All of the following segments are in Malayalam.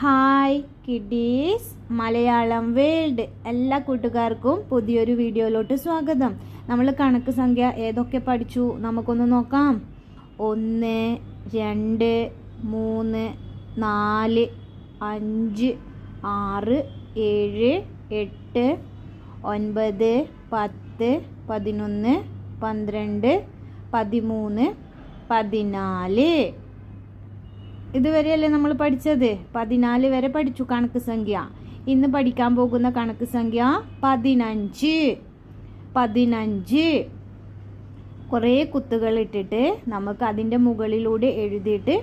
Hi kiddies Malayalam world. എല്ലാ കൂട്ടുകാർക്കും പുതിയൊരു വീഡിയോയിലോട്ട് സ്വാഗതം. നമ്മൾ കണക്ക് സംഖ്യ ഏതൊക്കെ പഠിച്ചു? നമുക്കൊന്ന് നോക്കാം. ഒന്ന് രണ്ട് മൂന്ന് നാല് അഞ്ച് ആറ് ഏഴ് എട്ട് ഒൻപത് പത്ത് പതിനൊന്ന് പന്ത്രണ്ട് പതിമൂന്ന് പതിനാല്. ഇതുവരെയല്ലേ നമ്മൾ പഠിച്ചത്? പതിനാല് വരെ പഠിച്ചു കണക്ക് സംഖ്യ. ഇന്ന് പഠിക്കാൻ പോകുന്ന കണക്ക് സംഖ്യ പതിനഞ്ച്. പതിനഞ്ച്. കുറേ കുത്തുകൾ ഇട്ടിട്ട് നമുക്ക് അതിന്റെ മുകളിലൂടെ എഴുതിയിട്ട്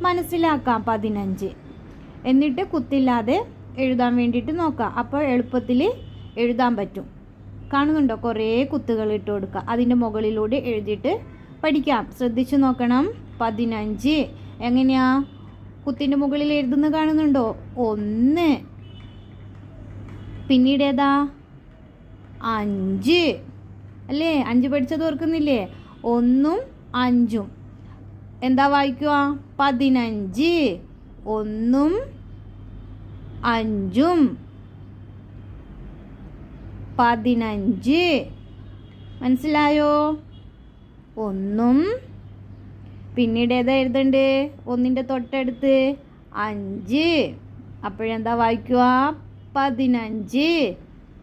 മനസ്സിലാക്കാം പതിനഞ്ച്. എന്നിട്ട് കുത്തില്ലാതെ എഴുതാൻ വേണ്ടിയിട്ട് നോക്കാം. അപ്പോൾ എളുപ്പത്തിൽ എഴുതാൻ പറ്റും. കാണുന്നുണ്ടോ? കുറേ കുത്തുകൾ ഇട്ട് കൊടുക്കുക. അതിന്റെ മുകളിലൂടെ എഴുതിയിട്ട് പഠിക്കാം. ശ്രദ്ധിച്ചു നോക്കണം. പതിനഞ്ച്. എങ്ങനെയാ? കുത്തിന്റെ മുകളിൽ എഴുതുന്ന കാണുന്നുണ്ടോ? ഒന്ന്. പിന്നീട് ഏതാ? അഞ്ച്. അല്ലേ? അഞ്ച് പഠിച്ചത് ഓർക്കുന്നില്ലേ? ഒന്നും അഞ്ചും. എന്താ വായിക്കുക? പതിനഞ്ച്. ഒന്നും അഞ്ചും. പതിനഞ്ച്. മനസ്സിലായോ? ഒന്നും പിന്നീട് ഏതാ എഴുതണ്ട്? ഒന്നിന്റെ തൊട്ടടുത്ത്. അഞ്ച്. അപ്പോഴെന്താ വായിക്കുക? പതിനഞ്ച്.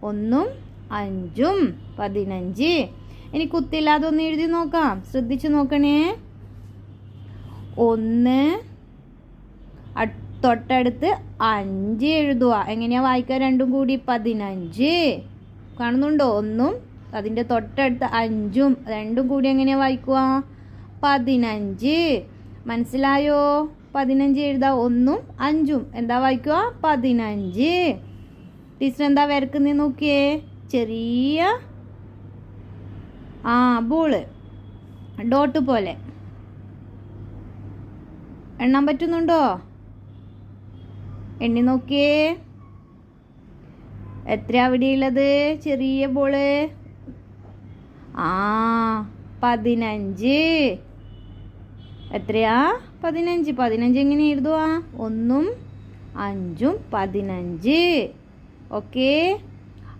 ഒന്നും അഞ്ചും പതിനഞ്ച്. ഇനി കുത്തില്ലാതെ ഒന്ന് എഴുതി നോക്കാം. ശ്രദ്ധിച്ചു നോക്കണേ. ഒന്ന്. തൊട്ടടുത്ത് അഞ്ച് എഴുതുക. എങ്ങനെയാ വായിക്കുക? രണ്ടും കൂടി പതിനഞ്ച്. കാണുന്നുണ്ടോ? ഒന്നും അതിന്റെ തൊട്ടടുത്ത് അഞ്ചും രണ്ടും കൂടി എങ്ങനെയാ വായിക്കുക? പതിനഞ്ച്. മനസ്സിലായോ? പതിനഞ്ച് എഴുതാ ഒന്നും അഞ്ചും. എന്താ വായിക്കുക പതിനഞ്ച്. ടീച്ചർ എന്താ വരക്കുന്നേ നോക്കിയേ? ചെറിയ ആ ബോൾ ഡോട്ട് പോലെ. എണ്ണാൻ പറ്റുന്നുണ്ടോ? എണ്ണി നോക്കിയേ. എത്ര അവിടെയുള്ളത്? ചെറിയ ബോൾ ആ പതിനഞ്ച്. എത്രയാ? പതിനഞ്ച്. പതിനഞ്ച് എങ്ങനെ എഴുതുക ഒന്നും അഞ്ചും പതിനഞ്ച്. ഓക്കെ.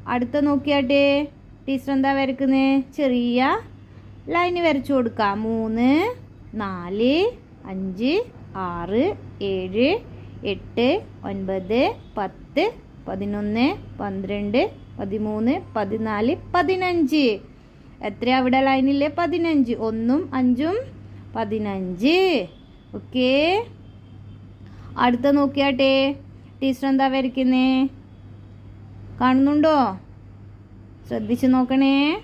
അടുത്ത നോക്കിയാട്ടെ. ടീച്ചർ എന്താ വരക്കുന്നത് ചെറിയ ലൈന് വരച്ചു കൊടുക്കാം. മൂന്ന് നാല് അഞ്ച് ആറ് ഏഴ് എട്ട് ഒൻപത് പത്ത് പതിനൊന്ന് പന്ത്രണ്ട് പതിമൂന്ന് പതിനാല് പതിനഞ്ച്. എത്ര അവിടെ ലൈനില്ലേ പതിനഞ്ച്. ഒന്നും അഞ്ചും പതിനഞ്ച്. ഓക്കെ. അടുത്ത നോക്കിയാട്ടെ. ടീച്ചർ എന്താ വരയ്ക്കുന്നേ? കാണുന്നുണ്ടോ? ശ്രദ്ധിച്ച് നോക്കണേ.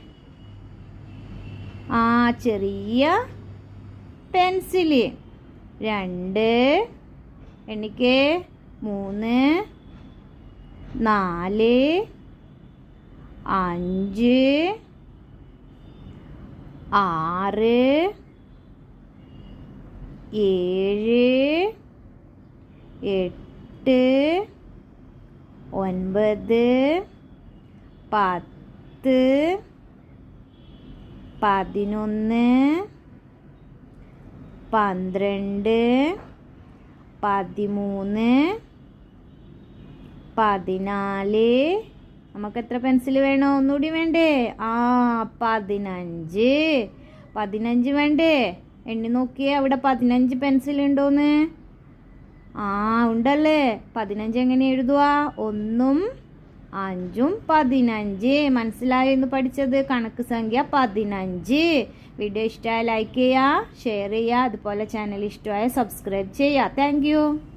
ആ ചെറിയ പെൻസിൽ. രണ്ട് എണ്ണിക്ക്. മൂന്ന് നാല് അഞ്ച് ആറ് ഏഴ് എട്ട് ഒൻപത് പത്ത് പതിനൊന്ന് പന്ത്രണ്ട് പതിമൂന്ന് പതിനാല്. നമുക്ക് എത്ര പെൻസിൽ വേണോ? ഒന്നുകൂടി വേണ്ടേ? ആ പതിനഞ്ച്. പതിനഞ്ച് വേണ്ടേ? എണ്ണി നോക്കിയേ അവിടെ പതിനഞ്ച് പെൻസിൽ ഉണ്ടോന്ന്? ആ ഉണ്ടല്ലേ. പതിനഞ്ച് എങ്ങനെ എഴുതുക ഒന്നും അഞ്ചും പതിനഞ്ച്. മനസ്സിലായോ എന്ന് പഠിച്ചത്? കണക്ക് സംഖ്യ പതിനഞ്ച്. വീഡിയോ ഇഷ്ടമായ ലൈക്ക് ചെയ്യുക ഷെയർ ചെയ്യുക അതുപോലെ ചാനൽ ഇഷ്ടമായ സബ്സ്ക്രൈബ് ചെയ്യുക താങ്ക്